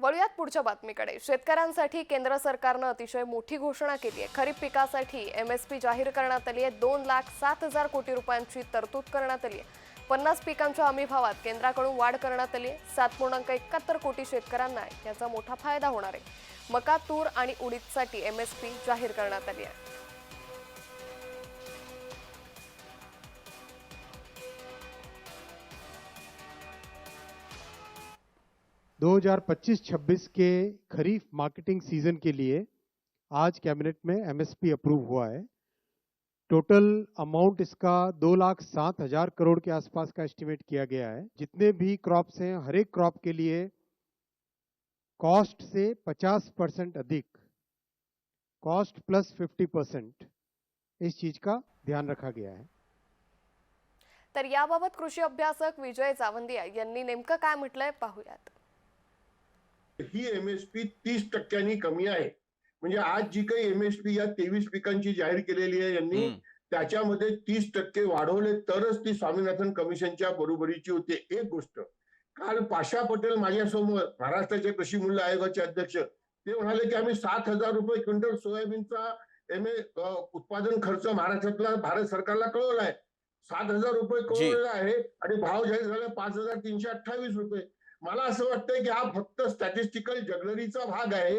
वळूयात पुढच्या बातमीकडे. शेतकऱ्यांसाठी केंद्र सरकारनं अतिशय मोठी घोषणा केली आहे खरीप पिकासाठी एम एस पी जाहीर करण्यात आली आहे दोन लाख सात हजार कोटी रुपयांची तरतूद करण्यात आली आहे पन्नास पिकांच्या हमी भावात केंद्राकडून वाढ करण्यात आली आहे सात पूर्णांक एकाहत्तर कोटी शेतकऱ्यांना याचा मोठा फायदा होणार आहे. मका तूर आणि उडीदसाठी एम एस पी जाहीर करण्यात आली आहे दो हज़ार पच्चीस, छब्बीस के खरीफ मार्केटिंग सीज़न के लिए आज कैबिनेट में एमएसपी अप्रूव हुआ है। टोटल अमाउंट इसका दो लाख सात हज़ार करोड़ के आसपास का एस्टिमेट किया गया है। जितने भी क्रॉप्स हैं, हर एक क्रॉप के लिए कॉस्ट से 50 परसेंट अधिक, कॉस्ट प्लस 50 परसेंट, इस चीज़ का ध्यान रखा गया है। तर याबाबत कृषी अभ्यासक विजय जावंदिया यांनी नेमकं काय म्हटलंय पाहूयात. ही एमएसपी तीस टक्क्यांनी कमी आहे. म्हणजे आज जी काही एमएसपी या तेवीस पिकांची जाहीर केलेली आहे यांनी. त्याच्यामध्ये तीस टक्के वाढवले तरच ती स्वामीनाथन कमिशनच्या बरोबरीची होते. एक गोष्ट काल पाशा पटेल माझ्यासमोर महाराष्ट्राचे कृषी मूल्य आयोगाचे अध्यक्ष ते म्हणाले की आम्ही सात हजार रुपये क्विंटल सोयाबीनचा एम ए उत्पादन खर्च महाराष्ट्रातला भारत सरकारला कळवलाय. सात हजार रुपये कळवलेला आहे आणि भाव जाहीर झाला पाच हजार तीनशे अठ्ठावीस रुपये. मला असं वाटतंय की हा फक्त स्टॅटिस्टिकल जगलरीचा भाग आहे.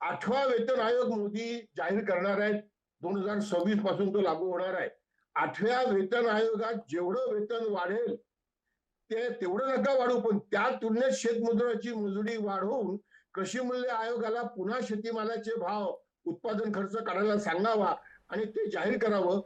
आठवा वेतन आयोग मोदी जाहीर करणार आहेत. दोन हजार सव्वीसपासून तो लागू होणार आहे. आठव्या वेतन आयोगात जेवढं वेतन वाढेल ते तेवढं नका वाढू पण त्या तुलनेत शेतमजुराची मजुरी वाढवून कृषी मूल्य आयोगाला पुन्हा शेतीमालाचे भाव उत्पादन खर्च काढायला सांगावा आणि ते जाहीर करावं.